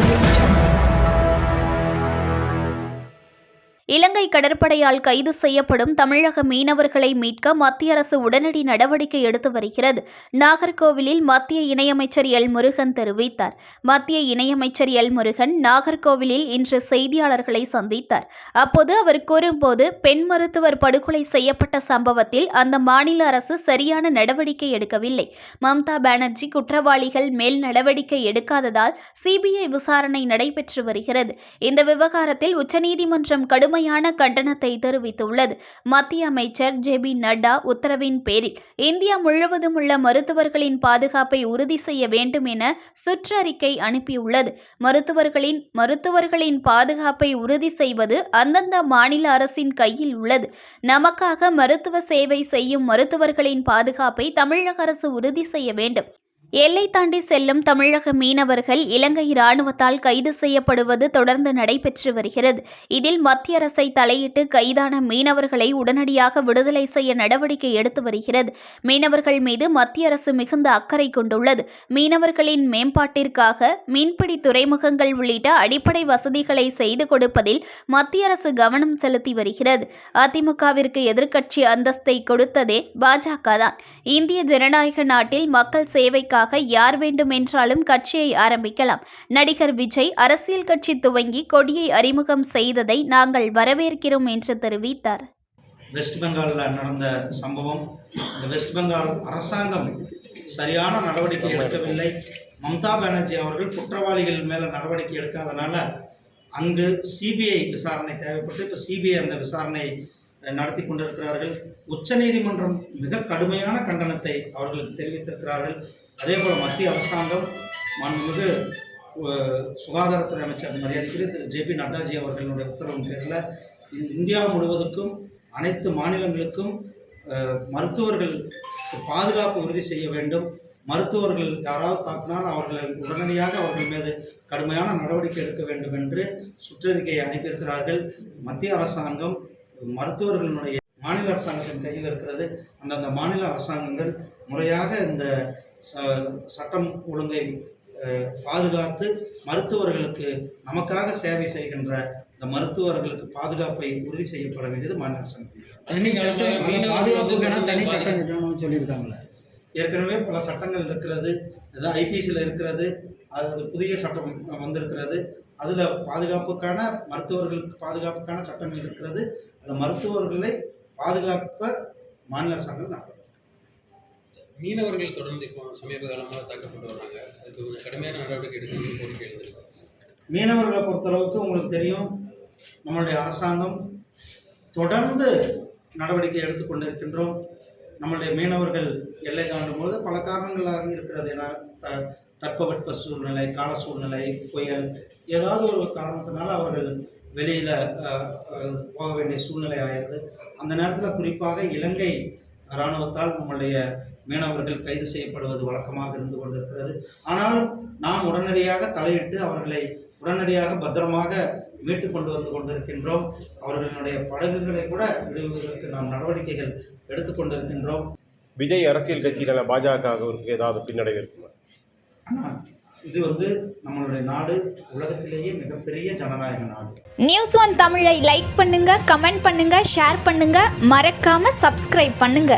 audio. இலங்கை கடற்படையால் கைது செய்யப்படும் தமிழக மீனவர்களை மீட்க மத்திய அரசு உடனடி நடவடிக்கை எடுத்து வருகிறது. நாகர்கோவிலில் மத்திய இணையமைச்சர் எல். முருகன் தெரிவித்தார். மத்திய இணையமைச்சர் எல். முருகன் நாகர்கோவிலில் இன்று செய்தியாளர்களை சந்தித்தார். அப்போது அவர் கூறும்போது பெண் மருத்துவர் படுகொலை செய்யப்பட்ட சம்பவத்தில் அந்த மாநில அரசு சரியான நடவடிக்கை எடுக்கவில்லை. மம்தா பானர்ஜி குற்றவாளிகள் மேல் நடவடிக்கை எடுக்காததால் சிபிஐ விசாரணை நடைபெற்று வருகிறது. இந்த விவகாரத்தில் உச்சநீதிமன்றம் கடுமையான கண்டனத்தை தெரிவித்துள்ளது. மத்திய அமைச்சர் ஜே பி நட்டா உத்தரவின் பேரில் இந்தியா முழுவதும் உள்ள மருத்துவர்களின் பாதுகாப்பை உறுதி செய்ய வேண்டும் என சுற்றறிக்கை அனுப்பியுள்ளது. மருத்துவர்களின் மருத்துவர்களின் பாதுகாப்பை உறுதி செய்வது அந்தந்த மாநில அரசின் கையில் உள்ளது. நமக்காக மருத்துவ சேவை செய்யும் மருத்துவர்களின் பாதுகாப்பை தமிழக அரசு உறுதி செய்ய வேண்டும். எல்லை தாண்டி செல்லும் தமிழக மீனவர்கள் இலங்கை இராணுவத்தால் கைது செய்யப்படுவது தொடர்ந்து நடைபெற்று வருகிறது. இதில் மத்திய அரசை தலையிட்டு கைதான மீனவர்களை உடனடியாக விடுதலை செய்ய நடவடிக்கை எடுத்து வருகிறது. மீனவர்கள் மீது மத்திய அரசு மிகுந்த அக்கறை கொண்டுள்ளது. மீனவர்களின் மேம்பாட்டிற்காக மீன்பிடி துறைமுகங்கள் உள்ளிட்ட அடிப்படை வசதிகளை செய்து கொடுப்பதில் மத்திய அரசு கவனம் செலுத்தி வருகிறது. அதிமுகவிற்கு எதிர்க்கட்சி அந்தஸ்தை கொடுத்ததே பாஜக தான் இந்திய ஜனநாயக நாட்டில் மக்கள் சேவைக்காக யார் வேண்டுமென்றாலும் கட்சியை ஆரம்பிக்கலாம். நடிகர் விஜய் அரசியல் கட்சி துவங்கி கொடியை அறிமுகம் செய்ததை நாங்கள் வரவேற்கிறோம் என்று தெரிவித்தார். வெஸ்ட் பெங்காலில் நடந்த சம்பவம் இந்த வெஸ்ட் பெங்கால் அரசாங்கம் சரியான நடவடிக்கை எடுக்கவில்லை. மம்தா பானர்ஜி அவர்கள் குற்றவாளிகள் மேலே நடவடிக்கை எடுக்காதனால அங்கு சிபிஐ விசாரணை தேவைப்பட்டு இப்போ சிபிஐ அந்த விசாரணை நடத்தி கொண்டிருக்கிறார்கள். உச்சநீதிமன்றம் மிக கடுமையான கண்டனத்தை அவர்களுக்கு தெரிவித்திருக்கிறார்கள். அதே போல் மத்திய அரசாங்கம் மாண்புமிகு சுகாதாரத்துறை அமைச்சர் மரியாதைக்கு திரு ஜே பி நட்டாஜி அவர்களுடைய உத்தரவின் பேரில் இந்தியா முழுவதுக்கும் அனைத்து மாநிலங்களுக்கும் மருத்துவர்கள் பாதுகாப்பு உறுதி செய்ய வேண்டும். மருத்துவர்கள் யாராவது தாக்கினால் அவர்களை உடனடியாக அவர்கள் மீது கடுமையான நடவடிக்கை எடுக்க வேண்டும் என்று சுற்றறிக்கையை அனுப்பியிருக்கிறார்கள். மத்திய அரசாங்கம் மருத்துவர்களுடைய மாநில அரசாங்கத்தின் கையில் இருக்கிறது. அந்தந்த மாநில அரசாங்கங்கள் முறையாக இந்த ச- சட்டம் ஒழுங்கை பாதுகாத்து மருத்துவர்களுக்கு நமக்காக சேவை செய்கின்ற இந்த மருத்துவர்களுக்கு பாதுகாப்பை உறுதி செய்யப்பட வேண்டியது மாநில இருக்கணும்னு சொல்லியிருக்காங்களே. ஏற்கனவே பல சட்டங்கள் இருக்கிறது அதாவது ஐபிசியில் இருக்கிறது அது புதிய சட்டம் வந்திருக்கிறது. அதில் பாதுகாப்புக்கான மருத்துவர்களுக்கு பாதுகாப்புக்கான சட்டங்கள் இருக்கிறது. அந்த மருத்துவர்களை பாதுகாப்ப மாநில அரசாங்கம் நடத்தும் மீனவர்கள் தொடர்ந்து இப்போ சமீப காலமாக தாக்கப்பட்டு வர்றாங்க. அதுக்கு ஒரு கடுமையான நடவடிக்கை எடுக்கணும்னு கோரிக்கை எழுந்திருக்கோம் மீனவர்களை பொறுத்தளவுக்கு உங்களுக்கு தெரியும் நம்மளுடைய அரசாங்கம் தொடர்ந்து நடவடிக்கை எடுத்துக்கொண்டிருக்கின்றோம். நம்மளுடைய மீனவர்கள் எல்லை தாண்டும் போது பல காரணங்களாக இருக்கிறது. என த தட்பவெட்ப சூழ்நிலை கால சூழ்நிலை புயல் ஏதாவது ஒரு காரணத்தினால அவர்கள் வெளியில் போக வேண்டிய சூழ்நிலை ஆயிடுது. அந்த நேரத்தில் குறிப்பாக இலங்கை இராணுவத்தால் நம்மளுடைய மீனவர்கள் கைது செய்யப்படுவது வழக்கமாக இருந்து கொண்டிருக்கிறது. ஆனாலும் நாம் உடனடியாக தலையிட்டு அவர்களை உடனடியாக பத்திரமாக மீட்டு கொண்டு வந்து கொண்டிருக்கின்றோம். அவர்களுடைய படகுகளை கூட விடுவதற்கு நாம் நடவடிக்கைகள் எடுத்துக்கொண்டிருக்கின்றோம் விஜய் அரசியல் கட்சியில பாஜகவிற்கு ஏதாவது பின்னடைவு இருக்குமா? இது வந்து நம்மளுடைய நாடு உலகத்திலேயே மிகப்பெரிய ஜனநாயக நாடு. நியூஸ் ஒன் தமிழை லைக் பண்ணுங்க கமெண்ட் பண்ணுங்க ஷேர் பண்ணுங்க. மறக்காம சப்ஸ்கிரைப் பண்ணுங்க.